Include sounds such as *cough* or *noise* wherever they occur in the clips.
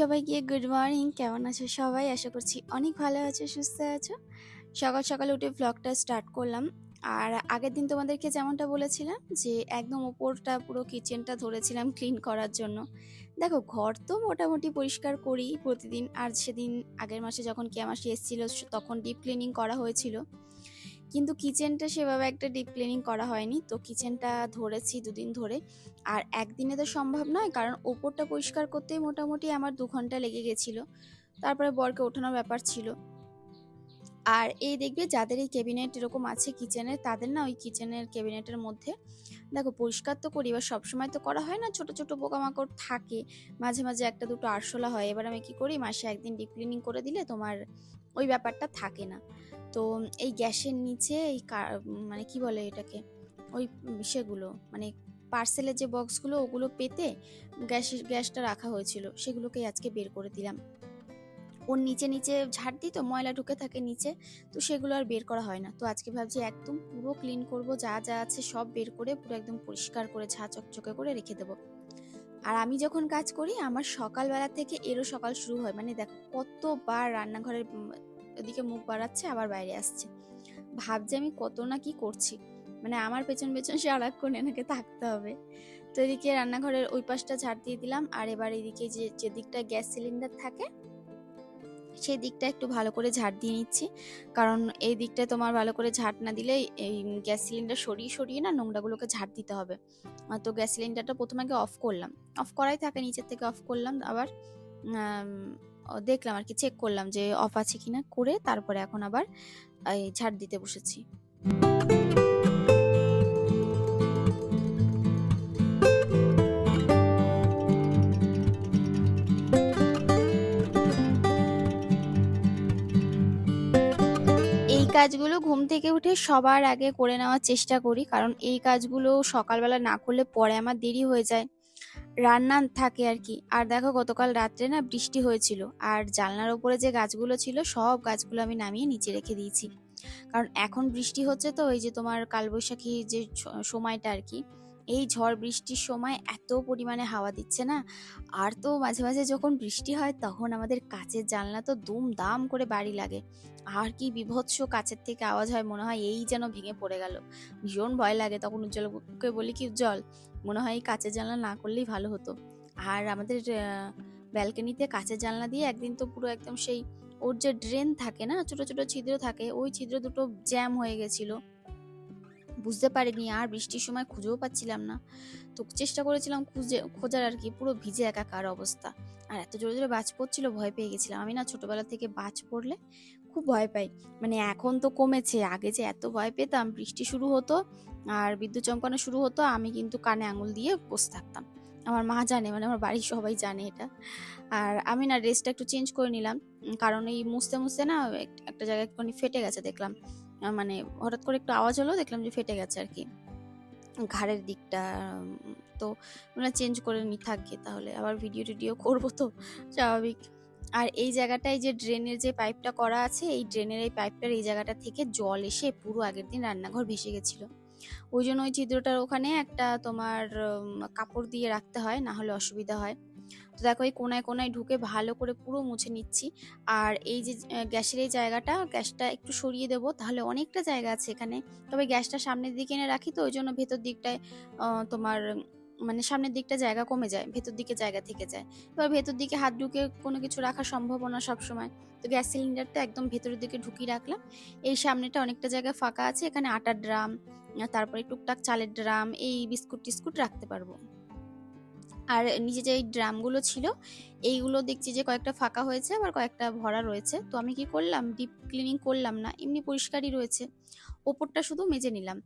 সবাইকে good morning কেমন আছো সবাই? আশা করছি অনেক ভালো আছো, সুস্থ আছো। সকাল সকালে উঠে ব্লগটা স্টার্ট করলাম। আর আগের দিন তোমাদেরকে যেমনটা বলেছিলাম যে, একদম ওপরটা পুরো কিচেনটা ধরেছিলাম ক্লিন করার জন্য। দেখো, ঘর তো মোটামুটি পরিষ্কার করি প্রতিদিন। আর সেদিন আগের মাসে যখন কে মাসে এসেছিল তখন ডিপ ক্লিনিং করা হয়েছিল। কিন্তু কিচেনটা সেভাবে একটা ডিপ ক্লিনিং করা হয়নি। তো কিচেনটা ধরেছি দুদিন ধরে। আর একদিনে তো সম্ভব নয়, কারণ ওপরটা পরিষ্কার করতেই মোটামুটি আমার দু ঘণ্টা লেগে গেছিল। তারপরে বরকে ওঠানোর ব্যাপার ছিল। আর এই দেখবে যাদের এই ক্যাবিনেট এরকম আছে কিচেনের তাদের না ওই কিচেনের ক্যাবিনেটের মধ্যে, দেখো পরিষ্কার তো করি, এবার সবসময় তো করা হয় না, ছোট ছোট পোকামাকড় থাকে। মাঝে মাঝে একটা দুটো আরশোলা হয়। এবার আমি কি করি, মাসে একদিন ডিপ ক্লিনিং করে দিলে তোমার ওই ব্যাপারটা থাকে না। তো এই গ্যাসের নিচে এই মানে কি বলে এটাকে? ওই সেগুলো মানে পার্সেলের যে বক্সগুলো ওগুলো পেতে গ্যাসের, গ্যাসটা রাখা হয়েছিল। সেগুলোকে আজকে বের করে দিলাম। ওর নিচে নিচে ঝাড় দিই তো, ময়লা ঢুকে থাকে নিচে, তো সেগুলো আর বের করা হয় না। তো আজকে ভাবছি একদম পুরো ক্লিন করব, যা যা আছে সব বের করে পুরো একদম পরিষ্কার করে, ঝা, চকচকে করে রেখে দেবো। আর আমি যখন কাজ করি, আমার সকালবেলা থেকে এরও সকাল শুরু হয়। মানে দেখো, কতবার রান্নাঘরের ওদিকে মুখ বাড়াচ্ছে, আবার বাইরে আসছে। ভাবছে আমি কত না কি করছি। মানে আমার পেছন পেছন সে সারাক্ষণ এনাকে থাকতে হবে। তো এদিকে রান্নাঘরের ওই পাশটা ঝাড় দিয়ে দিলাম। আর এবার এদিকে যে যে দিকটা গ্যাস সিলিন্ডার থাকে, সেই দিকটা একটু ভালো করে ঝাড় দিয়ে নিচ্ছি। কারণ এই দিকটা তোমার ভালো করে ঝাড় না দিলে এই গ্যাস সিলিন্ডার সরিয়ে সরিয়ে না নোংরাগুলোকে ঝাড় দিতে হবে। তো গ্যাস সিলিন্ডারটা প্রথমে আগে অফ করলাম। অফ করাই থাকে, নিচের থেকে অফ করলাম। আবার দেখলাম আর কি চেক করলাম যে অফ আছে কিনা, করে তারপরে এখন আবার, এই ঝাড় দিতে বসেছি। কাজগুলো ঘুম থেকে উঠে সবার আগে করে নেওয়ার চেষ্টা করি, কারণ এই কাজগুলো সকালবেলা না করলে পরে আমার দেরি হয়ে যায়। রান্না থাকে আর কি। আর দেখো গতকাল রাত্রে না বৃষ্টি হয়েছিল। আর জানলার উপরে যে গাছগুলো ছিল, সব গাছগুলো আমি নামিয়ে নিচে রেখে দিয়েছি। কারণ এখন বৃষ্টি হচ্ছে তো, এই যে তোমার কালবৈশাখী যে সময়টা আর কি, এই ঝড় বৃষ্টির সময় এত পরিমাণে হাওয়া দিচ্ছে না। আর তো মাঝে মাঝে যখন বৃষ্টি হয়, তখন আমাদের কাচের জানলা তো দুম দাম করে বাড়ি লাগে। আর কি বিভৎস কাছের থেকে আওয়াজ হয়, মনে হয় এই যেন ভেঙে পড়ে গেল। ভীষণ ভয় লাগে তখন উজ্জ্বলকে বলি কি, উজ্জ্বল মনে হয় কাঁচের জানলা না করলেই ভালো হতো। আর আমাদের ব্যালকনিতে কাচের জানলা দিয়ে একদিন তো পুরো একদম সেই ওর যে ড্রেন থাকে না, ছোট ছোট ছিদ্র থাকে, ওই ছিদ্র দুটো জ্যাম হয়ে গেছিল। বুঝতে পারিনি আর বৃষ্টির সময় খুঁজেও পাচ্ছিলাম না। তো চেষ্টা করেছিলাম খুঁজে, খোঁজার আর কি, পুরো ভিজে একাকার অবস্থা। আর এত জোরে জোরে বাজ পড়ছিল, ভয় পেয়ে গেছিলাম। আমি না ছোটবেলা থেকে বাজ পড়লে খুব ভয় পাই। মানে এখন তো কমেছে। আগে যে এত ভয় পেতাম, বৃষ্টি শুরু হতো আর বিদ্যুৎ চমকানো শুরু হতো, আমি কিন্তু কানে আঙুল দিয়ে বসে থাকতাম। আমার মা জানে মানে আমার বাড়ির সবাই জানে এটা। আর আমি না ড্রেসটা একটু চেঞ্জ করে নিলাম। কারণ এই মুছতে মুছতে না একটা জায়গায় একটুখানি ফেটে গেছে দেখলাম। মানে হঠাৎ করে একটু আওয়াজ হলো, দেখলাম যে ফেটে গেছে আর কি। ঘাড়ের দিকটা তো মানে চেঞ্জ করে নি থাকবে তাহলে। আবার ভিডিও টিডিও করব তো, স্বাভাবিক। আর এই জায়গাটায় যে ড্রেনের যে পাইপটা করা আছে, এই ড্রেনের এই পাইপটার এই জায়গাটা থেকে জল এসে পুরো আগের দিন রান্নাঘর ভেসে গেছিল। ওই জন্য ওই ছিদ্রটার ওখানে একটা তোমার কাপড় দিয়ে রাখতে হয়, না হলে অসুবিধা হয়। তো দেখো এই কোনায় কোনায় ঢুকে ভালো করে পুরো মুছে নিচ্ছি। আর এই যে গ্যাসের এই জায়গাটা, গ্যাসটা একটু সরিয়ে দেবো, তাহলে অনেকটা জায়গা আছে এখানে। তবে গ্যাসটা সামনের দিকে এনে রাখি তো, ওই জন্য ভেতর দিকটায় তোমার মানে সামনের দিকটা জায়গা কমে যায়, ভেতর দিকে জায়গা থেকে যায়। এবার ভেতর দিকে হাত ঢুকে কোনো কিছু রাখা সম্ভব না সবসময়। তো গ্যাস সিলিন্ডারটা একদম ভেতরের দিকে ঢুকিয়ে রাখলাম। এই সামনেটা অনেকটা জায়গা ফাঁকা আছে, এখানে আটার ড্রাম তারপরে টুকটাক চালের ড্রাম, এই বিস্কুট টিস্কুট রাখতে পারব। আর নিচে যে এই ড্রামগুলো ছিল, এইগুলো দেখছি যে কয়েকটা ফাঁকা হয়েছে, আবার কয়েকটা ভরা রয়েছে। তো আমি কি করলাম? ডিপ ক্লিনিং করলাম না, এমনি পরিষ্কারই রয়েছে। ওপরটা শুধু মেজে নিলাম।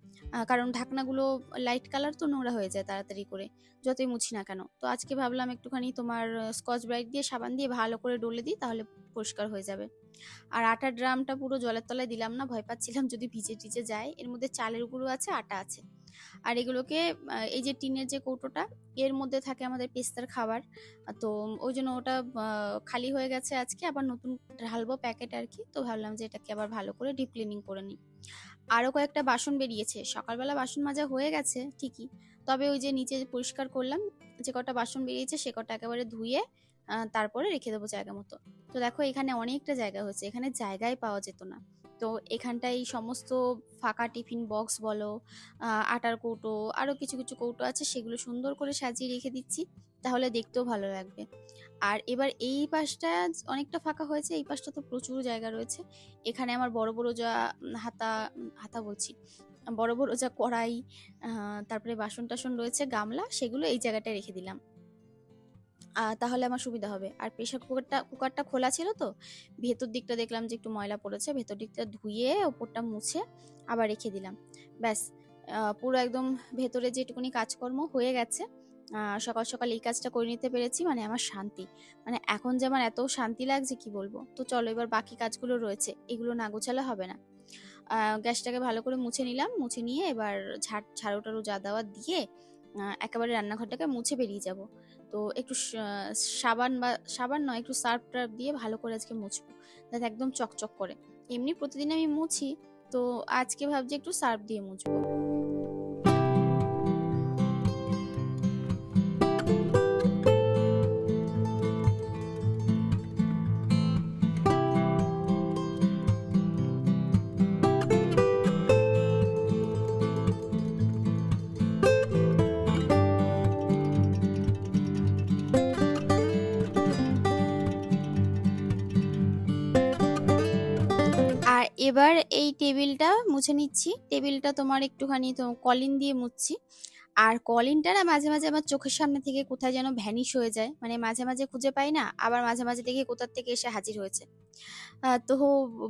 কারণ ঢাকনাগুলো লাইট কালার তো নোংরা হয়ে যায় তাড়াতাড়ি করে, যতই মুছি না কেন। তো আজকে ভাবলাম একটুখানি তোমার স্কচ ব্রাইট দিয়ে সাবান দিয়ে ভালো করে ডলে দিই, তাহলে পরিষ্কার হয়ে যাবে। আর আটার ড্রামটা পুরো জলের তলায় দিলাম না, ভয় পাচ্ছিলাম যদি ভিজে টিজে যায়। এর মধ্যে চালের গুঁড়ো আছে, আটা আছে। আর এগুলোকে এই যে টিনের যে কৌটোটা, এর মধ্যে থাকে আমাদের পেস্তার খাবার। তো ওই জন্য ওটা খালি হয়ে গেছে আজকে, আবার নতুন ঢালবো প্যাকেট আর কি। তো ভাবলাম যে এটাকে আবার ভালো করে ডিপ ক্লিনিং করে নিই। আরও কয়েকটা বাসন বেরিয়েছে। সকালবেলা বাসন মাজা হয়ে গেছে, ঠিকই। তবে ওই যে নিচে পরিষ্কার করলাম, যে কটা বাসন বেরিয়েছে, সে কটা একেবারে ধুয়ে তারপরে রেখে দেবো জায়গা মতো। তো দেখো এখানে অনেকটা জায়গা হয়েছে। এখানে জায়গায় পাওয়া যেত না। তো এখানটায় সমস্ত ফাঁকা টিফিন বক্স বলো আটার কৌটো আরও কিছু কিছু কৌটো আছে, সেগুলো সুন্দর করে সাজিয়ে রেখে দিচ্ছি, তাহলে দেখতেও ভালো লাগবে। আর এবার এই পাশটা অনেকটা ফাঁকা হয়েছে, এই পাশটা তো প্রচুর জায়গা রয়েছে। এখানে আমার বড় বড় যা হাতা হাতা বলছি, বড় বড় যা কড়াই তারপরে বাসন টাসন রয়েছে, গামলা, সেগুলো এই জায়গাটায় রেখে দিলাম। তাহলে আমার সুবিধা হবে। আর প্রেশার কুকারটা কুকারটা খোলা ছিল তো, ভেতর দিকটা দেখলাম যে একটু ময়লা পড়েছে, ভেতর দিকটা ধুয়ে ওপরটা মুছে আবার রেখে দিলাম। ব্যাস পুরো একদম ভেতরে যেটুকুনি কাজকর্ম হয়ে গেছে সকাল সকাল এই কাজটা করে নিতে পেরেছি মানে আমার শান্তি। মানে এখন যে আমার এত শান্তি লাগছে কি বলব? তো চলো এবার বাকি কাজগুলো রয়েছে, এগুলো না গোছালে হবে না। গ্যাসটাকে ভালো করে মুছে নিলাম, মুছে নিয়ে এবার ঝাড় ঝাড়ু টাড়ু যা দেওয়া দিয়ে একেবারে রান্নাঘরটাকে মুছে বেরিয়ে যাব। তো একটু সাবান বা, সাবান নয়, একটু সার্ফ টার্ফ দিয়ে ভালো করে আজকে মুছবো। যাতে একদম চকচক করে। এমনি প্রতিদিন আমি মুছি, তো আজকে ভাবছি একটু সার্ফ দিয়ে মুছবো। এবার এই টেবিলটা মুছে নিচ্ছি। টেবিলটা তোমার একটুখানি তো কলিন দিয়ে মুছছি। আর কলিনটা না মাঝে মাঝে আমার চোখের সামনে থেকে কোথায় যেন ভ্যানিশ হয়ে যায়। মানে মাঝে মাঝে খুঁজে পাই না, আবার মাঝে মাঝে দেখি কোথার থেকে এসে হাজির হয়েছে। তো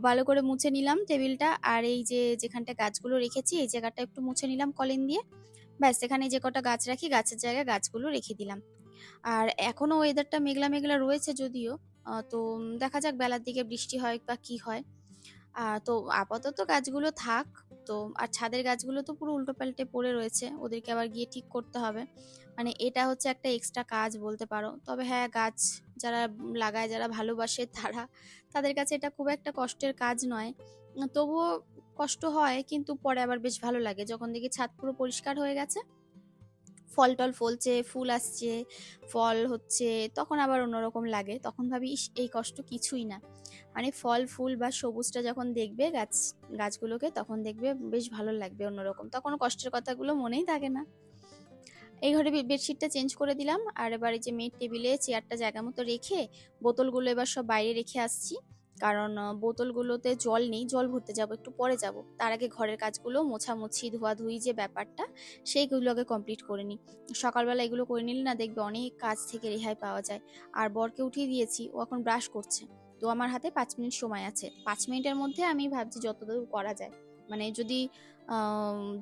ভালো করে মুছে নিলাম টেবিলটা। আর এই যে যেখানটা গাছগুলো রেখেছি, এই জায়গাটা একটু মুছে নিলাম কলিন দিয়ে। ব্যাস, এখানে যে কটা গাছ রাখি, গাছের জায়গায় গাছগুলো রেখে দিলাম। আর এখনও ওয়েদারটা মেঘলা মেঘলা রয়েছে যদিও তো দেখা যাক বেলার দিকে বৃষ্টি হয় বা কি হয়। তো আপাতত গাছগুলো থাক। তো, আর ছাদের গাছগুলো তো পুরো উল্টো পাল্টে পড়ে রয়েছে, ওদেরকে আবার গিয়ে ঠিক করতে হবে। মানে এটা হচ্ছে একটা এক্সট্রা কাজ বলতে পারো। তবে হ্যাঁ গাছ যারা লাগায়, যারা ভালোবাসে তারা, তাদের কাছে এটা খুব একটা কষ্টের কাজ নয়। তবুও কষ্ট হয়, কিন্তু পরে আবার বেশ ভালো লাগে। যখন দেখি ছাদ পুরো পরিষ্কার হয়ে গেছে ফল টল ফলছে ফুল আসছে ফল হচ্ছে তখন আবার অন্যরকম লাগে। তখন ভাবি "ইস, এই কষ্ট কিছুই না। মানে ফল ফুল বা সবুজটা যখন দেখবে গাছ গাছগুলোকে তখন দেখবে বেশ ভালো লাগবে অন্যরকম। তখন কষ্টের কথাগুলো মনেই থাকে না। এই ঘরে বেডশিটটা চেঞ্জ করে দিলাম। আর এবার এই যে মেয়ের টেবিলে চেয়ারটা জায়গা মতো রেখে বোতলগুলো এবার সব বাইরে রেখে আসছি। কারণ বোতলগুলোতে জল নেই, জল ভরতে যাব, একটু পরে যাব। তার আগে ঘরের কাজগুলো, মোছামুছি, ধোয়াধুয়ি যে ব্যাপারটা, সেইগুলো আগে কমপ্লিট করে নিই। সকালবেলা এগুলো করে নিলে না দেখবে অনেক কাজ থেকে রেহাই পাওয়া যায়। আর বরকে উঠিয়ে দিয়েছি, ও এখন ব্রাশ করছে। তো আমার হাতে পাঁচ মিনিট সময় আছে। পাঁচ মিনিটের মধ্যে আমি ভাবছি যতদূর করা যায়। মানে যদি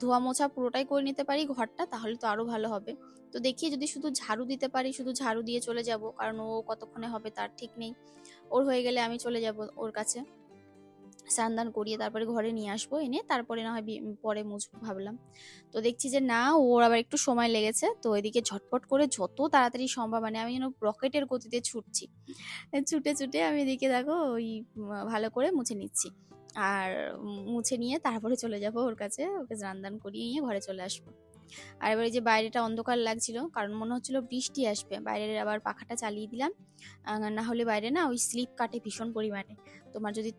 ধোয়া মোছা পুরোটাই করে নিতে পারি ঘরটা, তাহলে তো আরও ভালো হবে। তো দেখি যদি শুধু ঝাড়ু দিতে পারি, শুধু ঝাড়ু দিয়ে চলে যাব, কারণ ও কতক্ষণে হবে তার ঠিক নেই। ওর হয়ে গেলে আমি চলে যাব ওর কাছে। স্নান দান করিয়ে তারপরে ঘরে নিয়ে আসব এনে তারপরে না হয় পরে মুছবো ভাবলাম। তো দেখছি যে না, ওর আবার একটু সময় লেগেছে, তো এদিকে ঝটপট করে যত তাড়াতাড়ি সম্ভব মানে আমি যেন রকেটের গতিতে ছুটছি। ছুটে ছুটে আমি এদিকে দেখো ওই ভালো করে মুছে নিচ্ছি। আর মুছে নিয়ে তারপরে চলে যাব ওর কাছে, ওকে স্নান দান করিয়ে নিয়ে ঘরে চলে আসব। আর এবার যে বাইরেটা অন্ধকার লাগছিল, কারণ মনে হচ্ছিল বৃষ্টি আসবে, বাইরের আবার পাখাটা চালিয়ে দিলাম। না হলে বাইরে না ওই স্লিপ কাটে ভীষণ পরিমাণে। তোমার যদি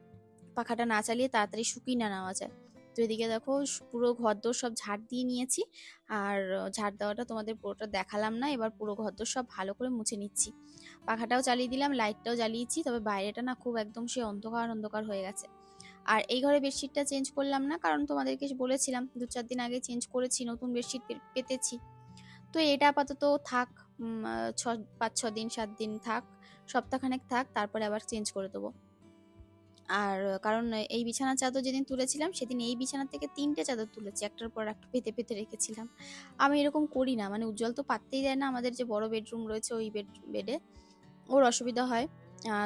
পাখাটা না চালিয়ে তাড়াতাড়ি শুকিয়ে না নেওয়া যায়। তো এদিকে দেখো পুরো ঘরদোর সব ঝাড় দিয়ে নিয়েছি। আর ঝাড় দেওয়াটা তোমাদের পুরোটা দেখালাম না, এবার পুরো ঘরদোর সব ভালো করে মুছে নিচ্ছি। পাখাটাও চালিয়ে দিলাম, লাইটটাও জ্বালিয়েছি, তবে বাইরেটা না খুব একদম সে অন্ধকার অন্ধকার হয়ে গেছে। আর এই ঘরে বেডশিটটা চেঞ্জ করলাম না, কারণ তোমাদেরকে বলেছিলাম দু চার দিন আগে চেঞ্জ করেছি, নতুন বেডশিট পেতেছি। তো এটা আপাতত থাক ছ, পাঁচ, ছ দিন, সাত দিন থাক, সপ্তাহখানেক থাক, তারপরে আবার চেঞ্জ করে দেবো। আর কারণ এই বিছানার চাদর যেদিন তুলেছিলাম, সেদিন এই বিছানার থেকে তিনটে চাদর তুলেছি, একটার পর একটা পেতে পেতে রেখেছিলাম। আমি এরকম করি না মানে উজ্জ্বল তো পাততেই দেয় না আমাদের যে বড় বেডরুম রয়েছে ওই বেড, বেডে, ওর অসুবিধা হয়।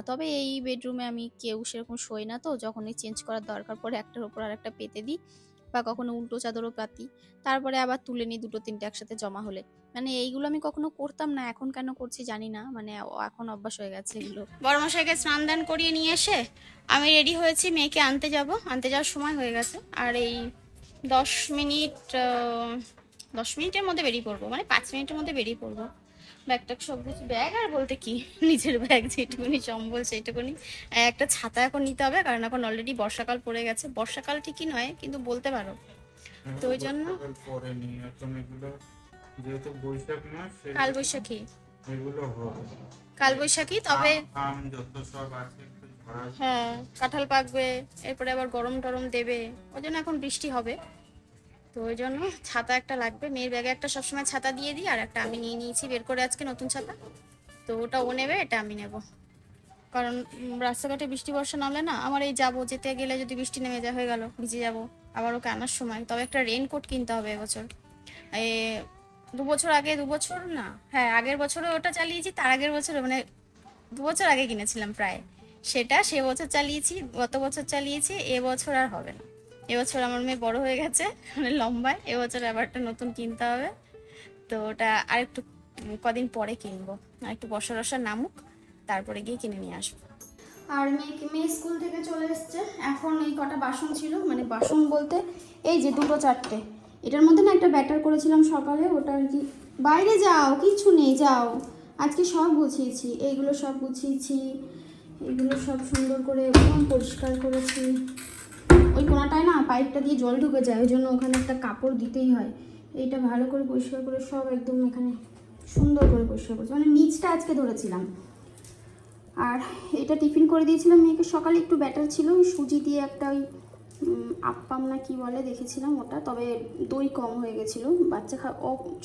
তবে এই বেডরুমে আমি কেউ সেরকম শোয় না তো যখনই চেঞ্জ করার দরকার পড়ে একটার উপর আর একটা পেতে দিই বা কখনো উল্টো চাদরও পাতি। তারপরে আবার তুলে নিই দুটো তিনটে একসাথে জমা হলে। মানে এইগুলো আমি কখনো করতাম না, এখন কেন করছি জানি না। মানে এখন অভ্যাস হয়ে গেছে এগুলো। বড়মশাইকে স্নান দান করিয়ে নিয়ে এসে আমি রেডি হয়েছি, মেয়েকে আনতে যাব। আনতে যাওয়ার সময় হয়ে গেছে। আর এই দশ মিনিট দশ মিনিটের মধ্যে বেরিয়ে পড়ব। মানে পাঁচ মিনিটের মধ্যে বেরিয়ে পড়ব। ব্যাগটা সব কিছু ব্যাগ আর বলতে কি *laughs* নিজের ব্যাগ যেটুকুনি সম্বল সেইটুকুনি। একটা ছাতা এখন নিতে হবে কারণ এখন অলরেডি বর্ষাকাল পড়ে গেছে। বর্ষাকাল ঠিকই নয় কিন্তু বলতে পারো। তো ওই জন্য? কাল বৈশাখী কাল বৈশাখী তবে হ্যাঁ কাঁঠাল পাকবে এরপরে আবার গরম টরম দেবে ওই জন্য এখন বৃষ্টি হবে। তো ওই জন্য ছাতা একটা লাগবে। মেয়ের ব্যাগে একটা সবসময় ছাতা দিয়ে দিই, আর একটা আমি নিয়ে নিয়েছি বের করে আজকে নতুন ছাতা। তো ওটা ও নেবে, এটা আমি নেব। কারণ রাস্তাঘাটে বৃষ্টি, বর্ষা নামলে না, আমার এই যাব, যেতে গেলে যদি বৃষ্টি নেমে যা হয়ে গেল, ভিজে যাব। আবার ওকে আনার সময়। তবে একটা রেনকোট কিনতে হবে এবছর। এ, দু বছর আগে, দু বছর না হ্যাঁ আগের বছরে ওটা চালিয়েছি, তার আগের বছরে মানে দু বছর আগে কিনেছিলাম প্রায়। সেটা সে বছর চালিয়েছি, গত বছর চালিয়েছি এবছর আর হবে না। এবছর আমার মেয়ে বড় হয়ে গেছে মানে লম্বায়। এবছর আবার একটা নতুন কিনতে হবে। তো ওটা আরেকটু উম, কদিন পরে কিনবো। আর একটু বর্ষা রসা নামুক তারপরে গিয়ে কিনে নিয়ে আসব। আর মেয়ে মেয়ে স্কুল থেকে চলে এসছে। এখন এই কটা বাসন ছিল মানে বাসন বলতে এই যে দুটো চারটে। এটার মধ্যে না একটা ব্যাটার করেছিলাম সকালে ওটা আর কি বাইরে যাও কিচ্ছু নেই যাও। আজকে সব গুছিয়েছি এইগুলো সব গুছিয়েছি এগুলো সব সুন্দর করে একদম পরিষ্কার করেছি। ওই কোনাটায় না পাইপটা দিয়ে জল ঢুকে যায়, ওই জন্য ওখানে একটা কাপড় দিতেই হয়। এইটা ভালো করে পরিষ্কার করে সব একদম এখানে সুন্দর করে পরিষ্কার করেছি। মানে নিচটা আজকে ধরেছিলাম। আর এটা টিফিন করে দিয়েছিলাম মেয়েকে। সকালে একটু ব্যাটার ছিল সুজি দিয়ে একটা ওই আপ্পাম না কি বলে দেখেছিলাম ওটা, তবে দই কম হয়ে গেছিল। বাচ্চা খা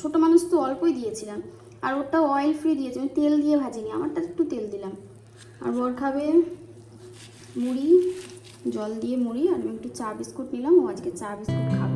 ছোটো মানুষ তো অল্পই দিয়েছিলাম। আর ওটা অয়েল ফ্রি দিয়েছি আমি তেল দিয়ে ভাজিনি, আমারটা একটু তেল দিলাম। আর বর খাবে মুড়ি। জল দিয়ে মুড়ি আর আমি একটু চা বিস্কুট নিলাম। ও আজকে চা বিস্কুট খাবে।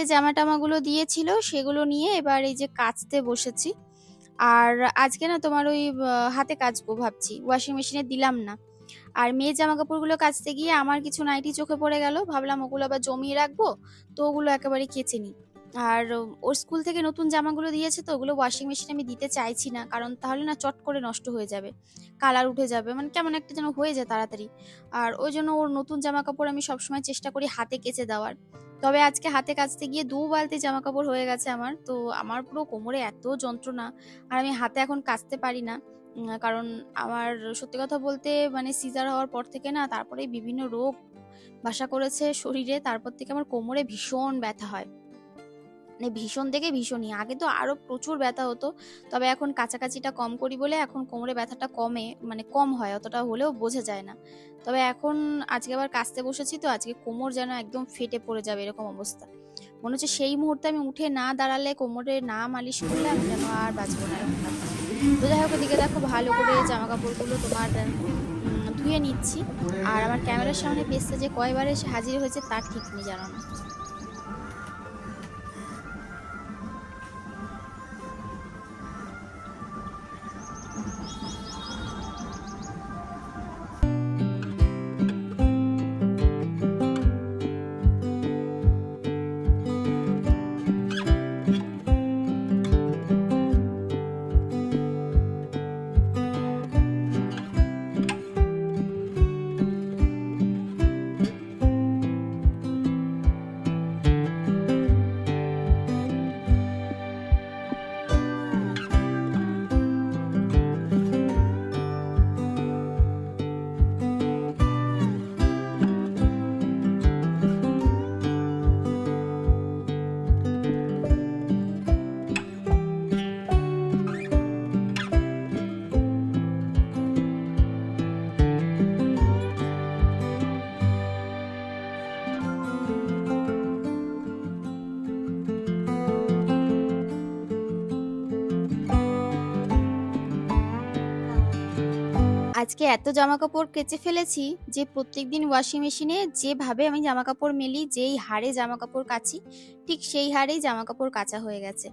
যে জামা টামাগুলো দিয়েছিল সেগুলো নিয়ে এবার এই যে কাচতে বসেছি। আর আজকে না তোমার ওই হাতে কাচবো ভাবছি ওয়াশিং মেশিনে দিলাম না। আর মেয়ের জামা কাপড়গুলো কাচতে গিয়ে আমার কিছু নাইটি চোখে পড়ে গেল, ভাবলাম ওগুলো আবার জমিয়ে রাখব, তো ওগুলো একেবারে কেচে নিই। আর ওর স্কুল থেকে নতুন জামাগুলো দিয়েছে তো, ওগুলো ওয়াশিং মেশিনে আমি দিতে চাইছি না, কারণ তাহলে না চট করে নষ্ট হয়ে যাবে কালার উঠে যাবে মানে কেমন একটা যেন হয়ে যায় তাড়াতাড়ি। আর ওই জন্য ওর নতুন জামা কাপড় আমি সবসময় চেষ্টা করি হাতে কেচে দেওয়ার। তবে আজকে হাতে কাচতে গিয়ে দু বালতি জামা কাপড় হয়ে গেছে আমার। তো আমার পুরো কোমরে এত যন্ত্রণা, আর আমি হাতে এখন কাচতে পারি না। কারণ আমার সত্যি কথা বলতে মানে সিজার হওয়ার পর থেকে না তারপরে বিভিন্ন রোগ বাসা করেছে শরীরে, তারপর থেকে আমার কোমরে ভীষণ ব্যথা হয়। মানে ভীষণ থেকে ভীষণই। আগে তো আরও প্রচুর ব্যথা হতো, তবে এখন কাছাকাছিটা কম করি বলে এখন কোমরে ব্যথাটা কমে মানে কম হয়, অতটা হলেও বোঝা যায় না। তবে এখন আজকে আবার কাচতে বসেছি তো আজকে কোমর যেন একদম ফেটে পড়ে যাবে এরকম অবস্থা। মনে হচ্ছে সেই মুহূর্তে আমি উঠে না দাঁড়ালে কোমরে না মালিশ করলে আমি যেন আর বাঁচবো না তো যাই হোক, এদিকে দেখো ভালো করে জামা কাপড়গুলো তোমার ধুয়ে নিচ্ছি। আর আমার ক্যামেরার সামনে পেসতে যে কয়বার এসে হাজির হয়েছে তার ঠিক নেই জানো না। আজকে এত জামা কাপড় কেচে ফেলেছি যে প্রত্যেকদিন ওয়াশিং মেশিনে যেভাবে আমি জামা কাপড় মেলি, যেই হারে জামা কাপড় কাচি, ঠিক সেই হারেই জামা কাপড় কাচা হয়ে গেছে।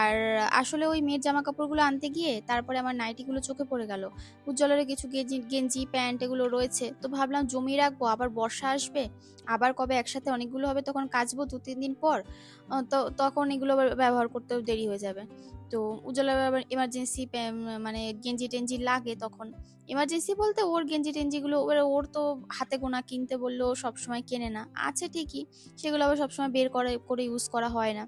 আর আসলে ওই মেয়ের জামা কাপড়গুলো আনতে গিয়ে তারপরে আমার নাইটিগুলো চোখে পড়ে গেল। উজ্জ্বলের কিছু গেঞ্জি গেঞ্জি, প্যান্ট এগুলো রয়েছে। তো ভাবলাম জমিয়ে রাখব, আবার বর্ষা আসবে, আবার কবে একসাথে অনেকগুলো হবে তখন কাচবো দু তিন দিন পর। তো তখন এগুলো ব্যবহার করতেও দেরি হয়ে যাবে। তো উজ্জ্বলের আবার এমার্জেন্সি মানে গেঞ্জি টেঞ্জি লাগে তখন। এমার্জেন্সি বলতে ওর গেঞ্জি টেঞ্জিগুলো ওর ওর তো হাতে গোনা কিনতে বললেও সবসময় কেনে না। আছে ঠিকই, সেগুলো আবার সবসময় বের করে করে ইউজ করা হয় না।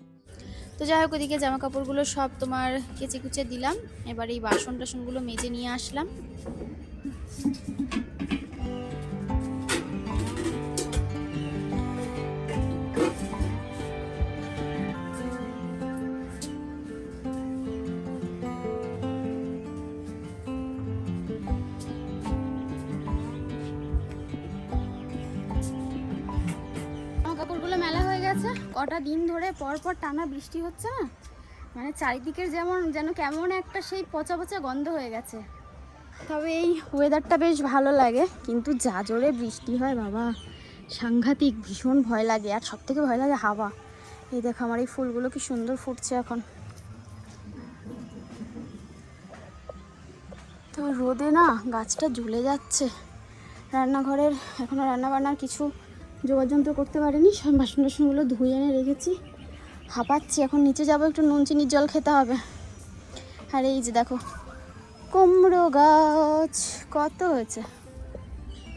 তো যাই হোক, ওদিকে জামা কাপড়গুলো সব তোমার কেচে কুচে দিলাম। এবার এই বাসন টাসনগুলো মেজে নিয়ে আসলাম। দিন ধরে পর পর টানা বৃষ্টি হচ্ছে না? মানে চারিদিকের যেমন, যেন কেমন একটা সেই পচা পচা গন্ধ হয়ে গেছে। তবে এই ওয়েদারটা বেশ ভালো লাগে, কিন্তু যা জোরে বৃষ্টি হয় বাবা। সাংঘাতিক, ভীষণ ভয় লাগে, আর সব থেকে ভয় লাগে হাওয়া। এই দেখো আমার এই ফুলগুলো কি সুন্দর ফুটছে এখন। তো রোদে না গাছটা ঝুলে যাচ্ছে। রান্নাঘরের এখনও রান্নাবান্নার কিছু যোগাযন্ত্র করতে পারিনি, সব বাসন টাসনগুলো ধুয়ে এনে রেখেছি। হাঁপাচ্ছি, এখন নিচে যাব, একটু নুন চিনির জল খেতে হবে। আর এই যে দেখো, কুমড়ো গাছ, কত হয়েছে?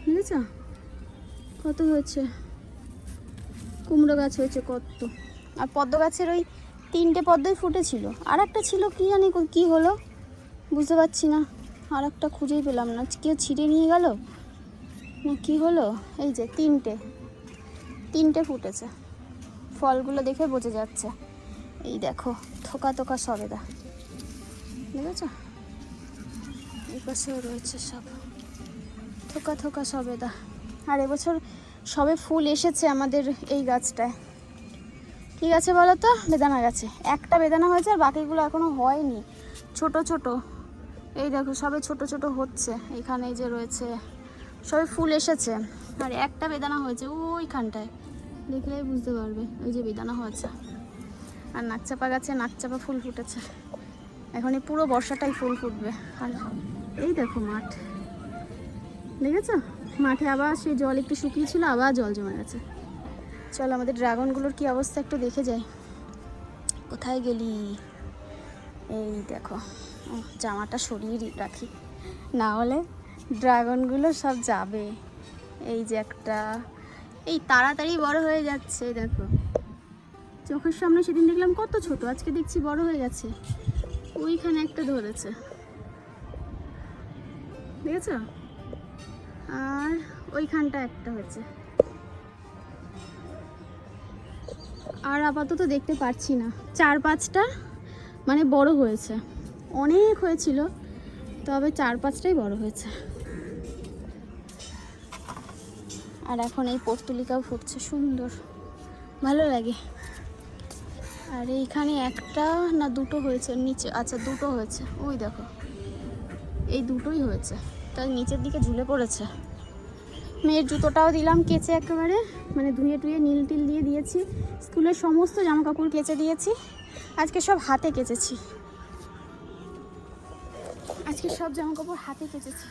বুঝেছ? কত হয়েছে? কুমড়ো গাছ হয়েছে কত? আর পদ্ম গাছের ওই তিনটে পদ্মই ফুটেছিল। আর একটা ছিল কি জানি কো- হলো? বুঝতে পারছি না। আর একটা খুঁজেই পেলাম না। কেউ ছিঁড়ে নিয়ে গেল? না, কি হলো? এই যে তিনটে। তিনটে ফুটেছে। ফলগুলো দেখে বোঝা যাচ্ছে। এই দেখো, থোকা থোকা সবেদা। দেখেছ? এই রয়েছে সব। থোকা থোকা সবেদা। আর এবছর সবে ফুল এসেছে আমাদের এই গাছটায়। কি গাছে বলো তো? বেদানা গাছে। একটা বেদানা হয়েছে আর বাকিগুলো এখনও হয়নি। ছোট ছোট। এই দেখো, সবে ছোট ছোট হচ্ছে। এখানে যে রয়েছে, সবে ফুল এসেছে। আর একটা বেদানা হয়েছে ওইখানটায়। দেখলেই বুঝতে পারবে। ওই যে বেদানা হয়েছে। আর নাকচাপা গাছে নাকচাপা ফুল ফুটেছে। এখন এই পুরো বর্ষাটাই ফুল ফুটবে। আর এই দেখো মাঠ। দেখেছ? মাঠে আবার সেই জল একটু শুকিয়েছিল, আবার জল জমে গেছে। চল, আমাদের ড্রাগনগুলোর কি অবস্থা একটু দেখে যাই। কোথায় গেলি? এই দেখো। জামাটা সরিয়ে রাখি। না হলে ড্রাগনগুলো সব যাবে। এই যে একটা এই তাড়াতাড়ি বড় হয়ে যাচ্ছে, দেখো। চোখের সামনে সেদিন দেখলাম কত ছোট, আজকে দেখছি বড় হয়ে গেছে। ওইখানে একটা ধরেছে। দেখেছ? আর ওইখানটা একটা হয়েছে। আর আপাতত দেখতে পাচ্ছি না। চার পাঁচটা মানে বড় হয়েছে। অনেক হয়েছিল, তবে চার পাঁচটাই বড় হয়েছে। আর এখন এই পর্তুলিকাও ফুটছে, সুন্দর। ভালো লাগে। আর এইখানে একটা না দুটো হয়েছে? নিচে আচ্ছা দুটো হয়েছে। ওই দেখো। এই দুটোই হয়েছে। তাই নিচের দিকে ঝুলে পড়েছে। মেয়ের জুতোটাও দিলাম কেচে একেবারে। মানে ধুয়ে টুয়ে নীল টিল দিয়ে দিয়েছি। স্কুলের সমস্ত জামা কাপড় কেচে দিয়েছি। আজকে সব হাতে কেচেছি। আজকে সব জামা কাপড় হাতে কেচেছি।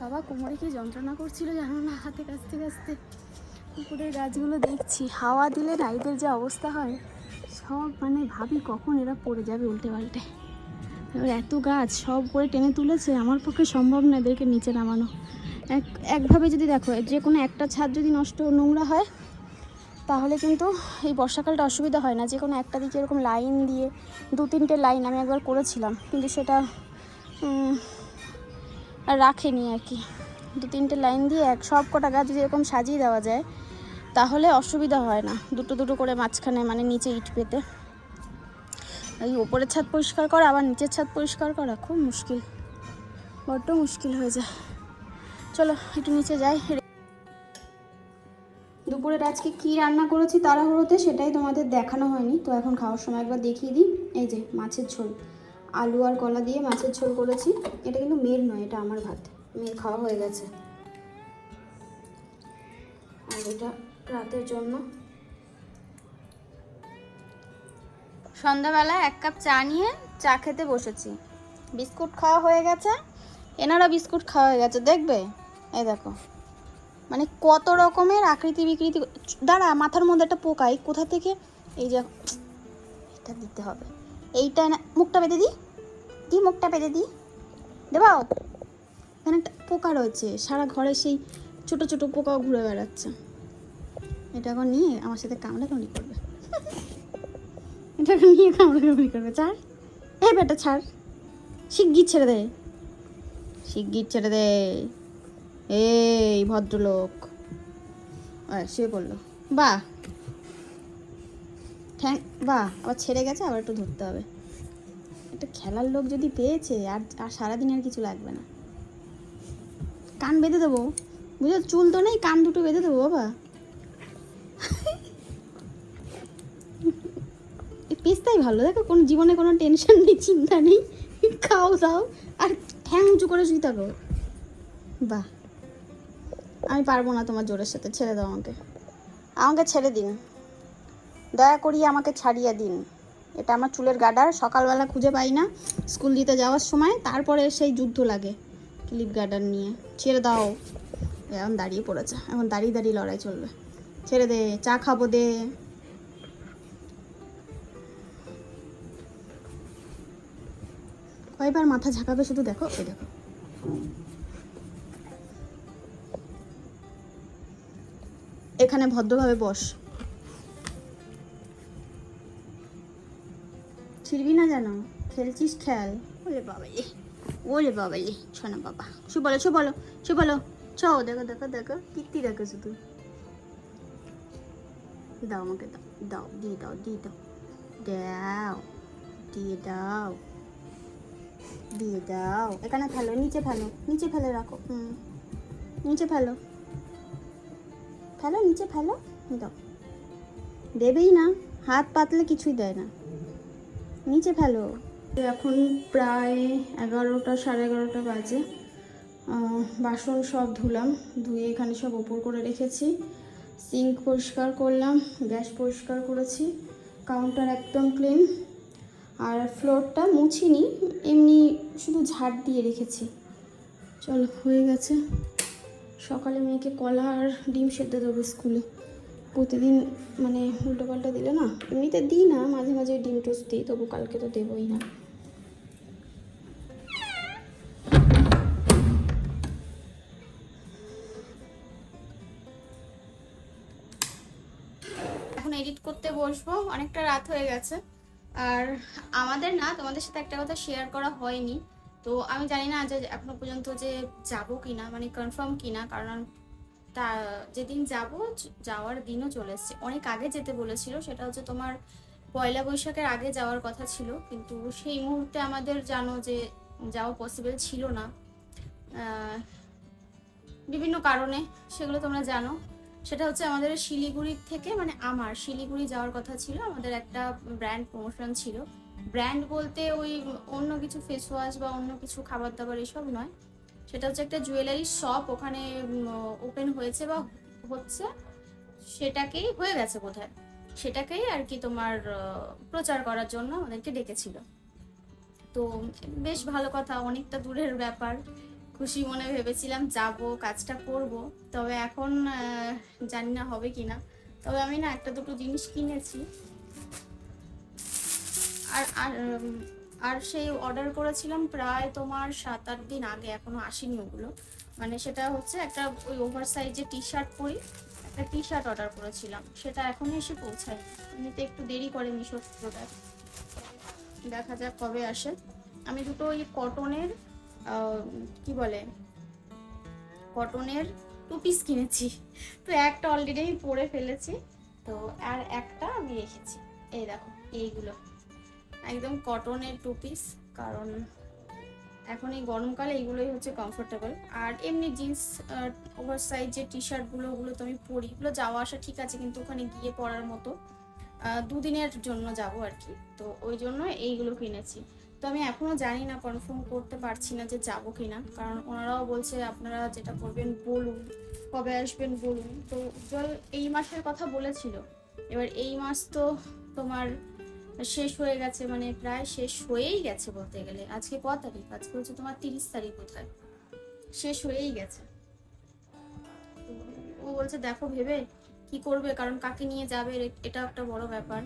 বাবা, কোমরে কি যন্ত্রণা করছিল জানো না? হাতে কাচতে কাচতে। পুকুরের গাছগুলো দেখছি। হাওয়া দিলে না যে অবস্থা হয়, সব মানে ভাবি কখন এরা পড়ে যাবে উল্টে পাল্টে এবার এত গাছ সব করে টেনে তুলেছে, আমার পক্ষে সম্ভব না এদেরকে নিচে নামানো। এক, একভাবে যদি দেখো, যে কোনো একটা ছাদ যদি নষ্ট নোংরা হয়, তাহলে কিন্তু এই বর্ষাকালটা অসুবিধা হয় না। যে কোনো একটা দিকে এরকম লাইন দিয়ে দু তিনটে লাইন আমি একবার করেছিলাম। কিন্তু সেটা রাখেনি আর কি। দু তিনটে লাইন দিয়ে এক সব কটা গাছ যদি এরকম সাজিয়ে দেওয়া যায়, তাহলে অসুবিধা হয় না। দুটো দুটো করে মাঝখানে মানে নিচে ইট পেতে। এই ওপরের ছাদ পরিষ্কার করা, আবার নিচের ছাদ পরিষ্কার করা খুব মুশকিল। বড্ড মুশকিল হয়ে যায়। চলো একটু নিচে যাই। দুপুরের আজকে কি রান্না করেছি তাড়াহুড়োতে সেটাই তোমাদের দেখানো হয়নি। তো এখন খাওয়ার সময় একবার দেখিয়ে দিই। এই যে মাছের ঝোল। আলু আর কলা দিয়ে মাছের ঝোল করেছি। এটা কিন্তু মেয়ের নয়, এটা আমার ভাত। মেয়ের খাওয়া হয়ে গেছে। আর এটা রাতের জন্য। সন্ধ্যাবেলা এক কাপ চা নিয়ে চা খেতে বসেছি। বিস্কুট খাওয়া হয়ে গেছে। এনারা বিস্কুট খাওয়া হয়ে গেছে, দেখবে? এই দেখো। মানে কত রকমের আকৃতি বিকৃতি। দাঁড়া, মাথার মধ্যে একটা পোকাই কোথা থেকে? এই যে, এটা দিতে হবে। এইটা না, মুখটা বেঁধে দিই? দি মুখটা বেঁধে দিই? দেবাও এখানে একটা পোকা রয়েছে, সারা ঘরে সেই ছোট ছোট পোকাও ঘুরে বেড়াচ্ছে। এটা এখন নিয়ে আমার সাথে কামড়া কামড়ি করবে। *laughs* এটা এখন নিয়ে কামড়া কামড়ি করবে, ছাড়। এই বেটা, ছাড়। শিগগির ছেড়ে দে। শিগগির ছেড়ে দে। এই ভদ্রলোক। শুয়ে পড়ল। বাহ! ঠ্যাং বাহ, আবার ছেড়ে গেছে, আবার একটু ধরতে হবে। একটা খেলার লোক যদি পেয়েছে, আর আর সারাদিন আর কিছু লাগবে না। কান বেঁধে দেবো, বুঝলো, চুল তো নেই, কান দুটো বেঁধে দেবো, বাবা। পেস্তাই ভালো, দেখো, কোনো জীবনে কোনো টেনশন নেই, চিন্তা নেই, খাও, দাও, আর ঠ্যাং উঁচু করে শুয়ে থাকো। বাহ। আমি পারব না তোমার জোরের সাথে, ছেড়ে দাও আমাকে। আমাকে ছেড়ে দিন। দয়া করিয়ে আমাকে ছাড়িয়ে দিন। এটা আমার চুলের গার্ডার সকালবেলা খুঁজে পাই না। স্কুল দিতে যাওয়ার সময়, তারপরে সেই যুদ্ধ লাগে ক্লিপ গার্ডার নিয়ে। ছেড়ে দাও। এখন দাঁড়িয়ে পড়েছে। এখন দাঁড়িয়ে দাঁড়িয়ে লড়াই চলবে। ছেড়ে দে, চা খাব দে। কয়বার মাথা ঝাঁকাবে শুধু দেখো ওই দেখো। এখানে ভদ্রভাবে বস। ছিড়বি না জানো খেলছিস খেল। ওলে বাবাই ওলে বাবাই শোনা বাবা। শু বলো শু বলো শু বলো। চ দেখো দেখো দেখো। কীর্তি দেখো শুধু দাও আমাকে, দাও দাও, দিয়ে দাও দিয়ে দাও। দাও, দিয়ে দাও। দিয়ে দাও। এখানে ফেলো, নিচে ফেলো, নিচে ফেলে রাখো। হুম। নিচে ফেলো। ফেলো, নিচে ফেলো, দাও। দেবেই না। হাত পাতলে কিছুই দেয় না। নিচে ফেলো। এখন প্রায় এগারোটা, সাড়ে এগারোটা বাজে। বাসন সব ধুলাম, ধুয়ে এখানে সব ওপর করে রেখেছি। সিঙ্ক পরিষ্কার করলাম, গ্যাস পরিষ্কার করেছি, কাউন্টার একদম ক্লিন। আর ফ্লোরটা মুছিনি, এমনি শুধু ঝাড় দিয়ে রেখেছি। চলো, হয়ে গেছে। সকালে মেয়েকে কলা আর ডিম সেদ্ধ দেবো স্কুলে। প্রতিদিন মানে উল্টো পাল্টা দিলে না, এমনিতে দিই না, মাঝে মাঝে ডিম টোস্ট দিই, তবু কালকে তো দেবই না। এখন এডিট করতে বসবো, অনেকটা রাত হয়ে গেছে। আর আমাদের না, তোমাদের সাথে একটা কথা শেয়ার করা হয়নি। তো আমি জানি না যে এখনও পর্যন্ত যে যাব কিনা মানে কনফার্ম কিনা, কারণ তা যেদিন যাব যাওয়ার দিনও চলে এসছে। অনেক আগে যেতে বলেছিল, সেটা হচ্ছে তোমার পয়লা বৈশাখের আগে যাওয়ার কথা ছিল, কিন্তু সেই মুহূর্তে আমাদের জানো যে যাওয়া পসিবল ছিল না। বিভিন্ন কারণে, সেগুলো তোমরা জানো। সেটা হচ্ছে আমাদের শিলিগুড়ির থেকে মানে আমার শিলিগুড়ি যাওয়ার কথা ছিল, আমাদের একটা ব্র্যান্ড প্রমোশন ছিল। ব্র্যান্ড বলতে ওই অন্য কিছু ফেস ওয়াশ বা অন্য কিছু খাবার দাবার এসব নয়। সেটা হচ্ছে একটা জুয়েলারি শপ ওখানে ওপেন হয়েছে বা হচ্ছে সেটাকেই হয়ে গেছে বোধহয়। সেটাকেই আর কি তোমার প্রচার করার জন্য আমাদেরকে ডেকেছিল। তো বেশ ভালো কথা, অনেকটা দূরের ব্যাপার। খুশি মনে ভেবেছিলাম যাব, কাজটা করব, তবে এখন জানি না হবে কি না তবে আমি না একটা দুটো জিনিস কিনেছি। আর আর আর সেই অর্ডার করেছিলাম প্রায় তোমার সাত আট দিন আগে, এখনও আসেনি ওগুলো। মানে সেটা হচ্ছে একটা ওই ওভার সাইজে টি শার্ট পরি, একটা টি শার্ট অর্ডার করেছিলাম। সেটা এখনও এসে পৌঁছায় এমনিতে একটু দেরি করে মিশো প্রোডাক্ট দেখা যাক কবে আসে। আমি দুটো ওই কটনের কি বলে? কটনের টু পিস কিনেছি। তো একটা অলরেডি আমি পরে ফেলেছি। তো আর একটা আমি রেখেছি। এই দেখো, এইগুলো। একদম কটনের টু পিস কারণ এখন এই গরমকালে এইগুলোই হচ্ছে কমফোর্টেবল আর এমনি জিন্স ওভার সাইজ যে টি শার্টগুলো ওগুলো তো আমি পরি। এগুলো যাওয়া আসা ঠিক আছে, কিন্তু ওখানে গিয়ে পরার মতো দুদিনের জন্য যাব আর কি। তো ওই জন্য এইগুলো কিনেছি। তো আমি এখনও জানি না কনফার্ম করতে পারছি না যে যাব কিনা। কারণ ওনারাও বলছে, আপনারা যেটা করবেন বলুন, কবে আসবেন বলুন। তো জল এই মাসের কথা বলেছিল। এবার এই মাস তো তোমার শেষ হয়ে গেছে মানে প্রায় শেষ হয়েই গেছে বলতে গেলে। আজকে ক তারিখ? আজকে হচ্ছে তোমার তিরিশ তারিখ কোথায় শেষ হয়েই গেছে। ও বলছে, দেখো ভেবে কি করবে, কারণ কাকে নিয়ে যাবে এটা একটা বড় ব্যাপার।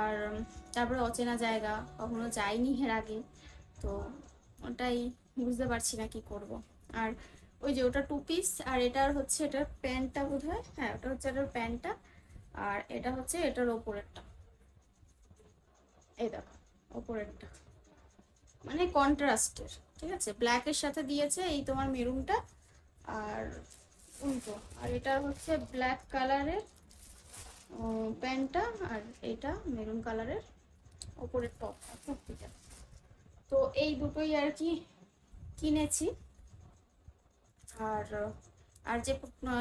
আর তারপরে অচেনা জায়গা, কখনো যাইনি এর আগে। তো ওটাই বুঝতে পারছি না কি করব। আর ওই যে ওটা টু পিস আর এটার হচ্ছে এটার প্যান্টটা বোধ হয় হ্যাঁ ওটা হচ্ছে এটার প্যান্টটা, আর এটা হচ্ছে এটার ওপরেরটা। এই দেখো, ওপরেরটা। মানে কন্ট্রাস্টের ঠিক আছে? ব্ল্যাকের সাথে দিয়েছে এই তোমার মেরুনটা আর উল্টো। আর এটা হচ্ছে ব্ল্যাক কালারের প্যান্টটা আর এটা মেরুন কালারের ওপরের টপটা কুর্তিটা। তো এই দুটোই আর কি কিনেছি। আর আর যে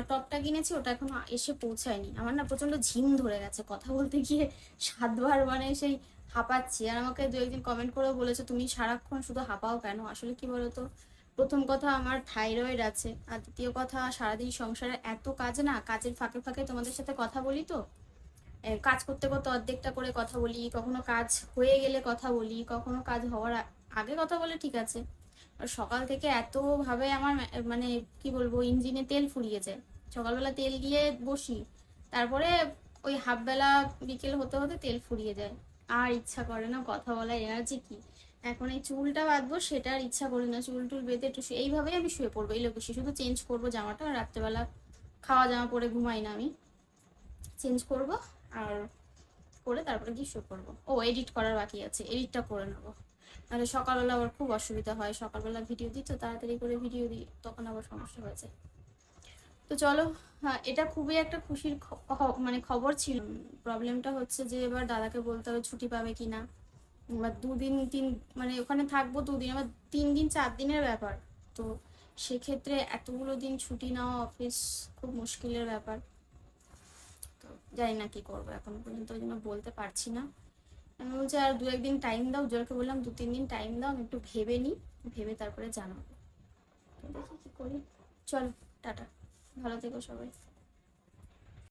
টপটা কিনেছি ওটা এখনও এসে পৌঁছায়নি। আমার না প্রচণ্ড ঝিম ধরে গেছে। কথা বলতে গিয়ে সাতবার মানে সেই হাঁপাচ্ছি। আর আমাকে দু একদিন কমেন্ট করেও বলেছে, তুমি সারাক্ষণ শুধু হাঁপাও কেন? আসলে কি বলতো? প্রথম কথা আমার থাইরয়েড আছে, আর দ্বিতীয় কথা সারাদিন সংসারে এত কাজ না, কাজের ফাঁকে ফাঁকে তোমাদের সাথে কথা বলি তো? কাজ করতে করতে অর্ধেকটা করে কথা বলি, কখনো কাজ হয়ে গেলে কথা বলি, কখনো কাজ হওয়ার আগে কথা বলে ঠিক আছে। সকাল থেকে এতভাবে আমার মানে কি বলব, ইঞ্জিনে তেল ফুরিয়ে যায়। সকালবেলা তেল দিয়ে বসি, তারপরে ওই হাফ বেলা বিকেল হতে হতে তেল ফুরিয়ে যায়। আর ইচ্ছা করে না কথা বলার এনার্জি কি? এখন এই চুলটা বাঁধবো, সেটা আর ইচ্ছা করি না। চুল টুল বেঁধে একটু এইভাবেই আমি শুয়ে পড়ব এই লোকেশে শুধু চেঞ্জ করব জামাটা, আর রাত্রেবেলা খাওয়া জামা পরে ঘুমাই না আমি। চেঞ্জ করব আর করে তারপরে গিয়ে শুয়ে পড়ব। ও এডিট করার বাকি আছে এডিটটা করে নেব। নাহলে সকালবেলা আবার খুব অসুবিধা হয়। সকালবেলা ভিডিও দিই, তো তাড়াতাড়ি করে ভিডিও দিই, তখন আবার সমস্যা হয়ে যায়। তো চলো হ্যাঁ এটা খুবই একটা খুশির মানে খবর ছিল। প্রবলেমটা হচ্ছে যে এবার দাদাকে বলতে হবে ছুটি পাবে কিনা। এবার দুদিন, তিন মানে ওখানে থাকব দুদিন আবার তিন দিন, চার দিনের ব্যাপার। তো সেক্ষেত্রে এতগুলো দিন ছুটি নেওয়া অফিস খুব মুশকিলের ব্যাপার। তো জানি না কি করব, এখন পর্যন্ত ওই জন্য বলতে পারছি না। আমি বলছি, আর দু একদিন টাইম দাও। জোরকে বললাম, দু, তিন দিন টাইম দাও, আমি একটু ভেবে নিই ভেবে তারপরে জানাব। দেখি কি করি। চলো, টাটা। ভালো থেকো সবাই।